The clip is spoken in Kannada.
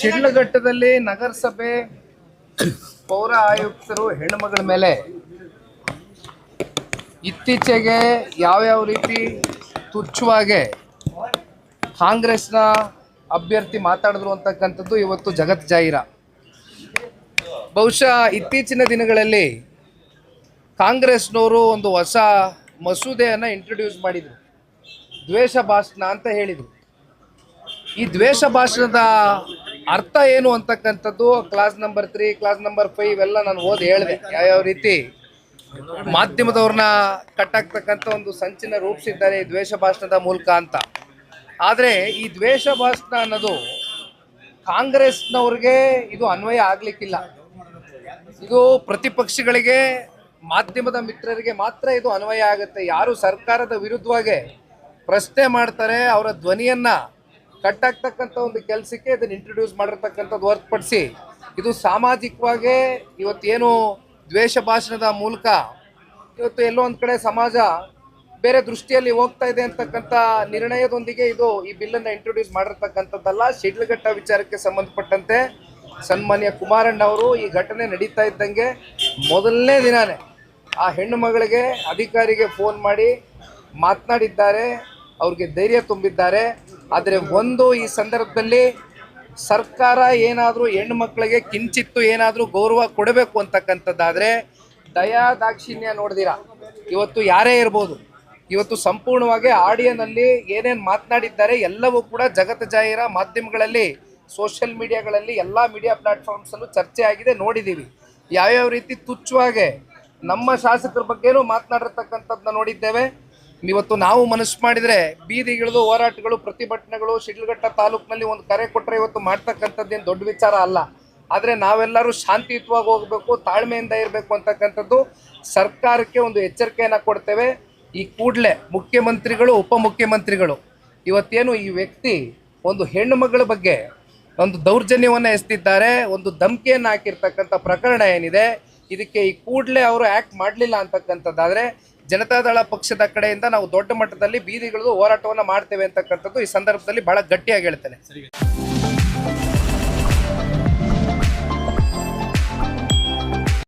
ಶಿಡ್ಲಘಟ್ಟದಲ್ಲಿ ನಗರಸಭೆ ಪೌರ ಆಯುಕ್ತರು ಹೆಣ್ಣುಮಗಳ ಮೇಲೆ ಇತ್ತೀಚೆಗೆ ಯಾವ್ಯಾವ ರೀತಿ ತುಚ್ಛವಾಗಿ ಕಾಂಗ್ರೆಸ್ನ ಅಭ್ಯರ್ಥಿ ಮಾತಾಡಿದ್ರು ಅಂತಕ್ಕಂಥದ್ದು ಇವತ್ತು ಜಗತ್ ಜಾಹೀರ. ಬಹುಶಃ ಇತ್ತೀಚಿನ ದಿನಗಳಲ್ಲಿ ಕಾಂಗ್ರೆಸ್ನವರು ಒಂದು ಹೊಸ ಮಸೂದೆಯನ್ನು ಇಂಟ್ರೊಡ್ಯೂಸ್ ಮಾಡಿದರು. ದ್ವೇಷ ಭಾಷಣ ಅಂತ ಹೇಳಿದರು. ಈ ದ್ವೇಷ ಭಾಷಣದ ಅರ್ಥ ಏನು ಅಂತಕ್ಕಂಥದ್ದು? Class number three class number five ಎಲ್ಲ ನಾನು ಓದಿ ಹೇಳಿದೆ. ಯಾವ್ಯಾವ ರೀತಿ? ಮಾಧ್ಯಮದವ್ರನ್ನ ಕಟ್ಟಾಕ್ತಕ್ಕಂಥ ಒಂದು ಸಂಚಿನ ರೂಪಿಸಿದ್ದಾರೆ ಈ ದ್ವೇಷ ಭಾಷಣದ ಮೂಲಕ ಅಂತ. ಆದರೆ ಈ ದ್ವೇಷ ಭಾಷಣ ಅನ್ನೋದು ಕಾಂಗ್ರೆಸ್ನವ್ರಿಗೆ ಇದು ಅನ್ವಯ ಆಗಲಿಕ್ಕಿಲ್ಲ. ಇದು ಪ್ರತಿಪಕ್ಷಗಳಿಗೆ, ಮಾಧ್ಯಮದ ಮಿತ್ರರಿಗೆ ಮಾತ್ರ ಇದು ಅನ್ವಯ ಆಗುತ್ತೆ. ಯಾರು ಸರ್ಕಾರದ ವಿರುದ್ಧವಾಗಿ ಪ್ರಶ್ನೆ ಮಾಡ್ತಾರೆ, ಅವರ ಧ್ವನಿಯನ್ನ ಕಟ್ಟಾಕ್ತಕ್ಕಂಥ ಒಂದು ಕೆಲಸಕ್ಕೆ ಇದನ್ನು ಇಂಟ್ರೊಡ್ಯೂಸ್ ಮಾಡಿರ್ತಕ್ಕಂಥದ್ದು ಹೊರತುಪಡಿಸಿ, ಇದು ಸಾಮಾಜಿಕವಾಗಿ ಇವತ್ತೇನು ದ್ವೇಷ ಭಾಷಣದ ಮೂಲಕ ಇವತ್ತು ಎಲ್ಲೋ ಒಂದು ಕಡೆ ಸಮಾಜ ಬೇರೆ ದೃಷ್ಟಿಯಲ್ಲಿ ಹೋಗ್ತಾ ಇದೆ ಅಂತಕ್ಕಂಥ ನಿರ್ಣಯದೊಂದಿಗೆ ಇದು ಈ ಬಿಲ್ಲನ್ನು ಇಂಟ್ರೊಡ್ಯೂಸ್ ಮಾಡಿರ್ತಕ್ಕಂಥದ್ದಲ್ಲ. ಶಿಡ್ಲಘಟ್ಟ ವಿಚಾರಕ್ಕೆ ಸಂಬಂಧಪಟ್ಟಂತೆ ಸನ್ಮಾನ್ಯ ಕುಮಾರಣ್ಣ ಅವರು ಈ ಘಟನೆ ನಡೀತಾ ಇದ್ದಂಗೆ ಮೊದಲನೇ ದಿನಾನೇ ಆ ಹೆಣ್ಣು ಮಗಳಿಗೆ ಅಧಿಕಾರಿಗೆ ಫೋನ್ ಮಾಡಿ ಮಾತನಾಡಿದ್ದಾರೆ. ಅವ್ರಿಗೆ ಧೈರ್ಯ ತುಂಬಿದ್ದಾರೆ. ಆದರೆ ಒಂದು ಈ ಸಂದರ್ಭದಲ್ಲಿ ಸರ್ಕಾರ ಏನಾದರೂ ಹೆಣ್ಣು ಮಕ್ಕಳಿಗೆ ಕಿಂಚಿತ್ತು ಏನಾದರೂ ಗೌರವ ಕೊಡಬೇಕು ಅಂತಕ್ಕಂಥದ್ದಾದರೆ ದಯಾ ದಾಕ್ಷಿಣ್ಯ ನೋಡಿದಿರ. ಇವತ್ತು ಯಾರೇ ಇರ್ಬೋದು. ಇವತ್ತು ಸಂಪೂರ್ಣವಾಗಿ ಆಡಿಯೋನಲ್ಲಿ ಏನೇನು ಮಾತನಾಡಿದ್ದಾರೆ ಎಲ್ಲವೂ ಕೂಡ ಜಗತ್ ಜಾಹೀರ ಮಾಧ್ಯಮಗಳಲ್ಲಿ, ಸೋಷಿಯಲ್ ಮೀಡಿಯಾಗಳಲ್ಲಿ, ಎಲ್ಲ ಮೀಡಿಯಾ ಪ್ಲಾಟ್ಫಾರ್ಮ್ಸಲ್ಲೂ ಚರ್ಚೆ ಆಗಿದೆ ನೋಡಿದ್ದೀವಿ ಯಾವ್ಯಾವ ರೀತಿ ತುಚ್ಛವಾಗಿ ನಮ್ಮ ಶಾಸಕರ ಬಗ್ಗೆನೂ ಮಾತನಾಡಿರ್ತಕ್ಕಂಥದ್ದನ್ನ ನೋಡಿದ್ದೇವೆ. ಇವತ್ತು ನಾವು ಮನಸ್ಸು ಮಾಡಿದರೆ ಬೀದಿಗಿಳಿದು ಹೋರಾಟಗಳು, ಪ್ರತಿಭಟನೆಗಳು, ಶಿಡ್ಲಘಟ್ಟ ತಾಲೂಕಿನಲ್ಲಿ ಒಂದು ಕರೆ ಕೊಟ್ಟರೆ ಇವತ್ತು ಮಾಡ್ತಕ್ಕಂಥದ್ದೇನು ದೊಡ್ಡ ವಿಚಾರ ಅಲ್ಲ. ಆದರೆ ನಾವೆಲ್ಲರೂ ಶಾಂತಿಯುತವಾಗಿ ಹೋಗಬೇಕು, ತಾಳ್ಮೆಯಿಂದ ಇರಬೇಕು ಅಂತಕ್ಕಂಥದ್ದು ಸರ್ಕಾರಕ್ಕೆ ಒಂದು ಎಚ್ಚರಿಕೆಯನ್ನು ಕೊಡ್ತೇವೆ. ಈ ಕೂಡಲೇ ಮುಖ್ಯಮಂತ್ರಿಗಳು, ಉಪಮುಖ್ಯಮಂತ್ರಿಗಳು, ಇವತ್ತೇನು ಈ ವ್ಯಕ್ತಿ ಒಂದು ಹೆಣ್ಣು ಮಗಳ ಬಗ್ಗೆ ಒಂದು ದೌರ್ಜನ್ಯವನ್ನು ಎಸ್ತಿದ್ದಾರೆ, ಒಂದು ಧಮಕಿಯನ್ನು ಹಾಕಿರ್ತಕ್ಕಂಥ ಪ್ರಕರಣ ಏನಿದೆ, ಇದಕ್ಕೆ ಈ ಕೂಡಲೇ ಅವರು ಆ್ಯಕ್ಟ್ ಮಾಡಲಿಲ್ಲ ಅಂತಕ್ಕಂಥದ್ದಾದರೆ ಜನತಾದಳ ಪಕ್ಷದ ಕಡೆಯಿಂದ ನಾವು ದೊಡ್ಡ ಮಟ್ಟದಲ್ಲಿ ಬೀದಿಗಳು ಹೋರಾಟವನ್ನು ಮಾಡ್ತೇವೆ ಅಂತಕ್ಕಂಥದ್ದು ಈ ಸಂದರ್ಭದಲ್ಲಿ ಬಹಳ ಗಟ್ಟಿಯಾಗಿ ಹೇಳ್ತೇನೆ.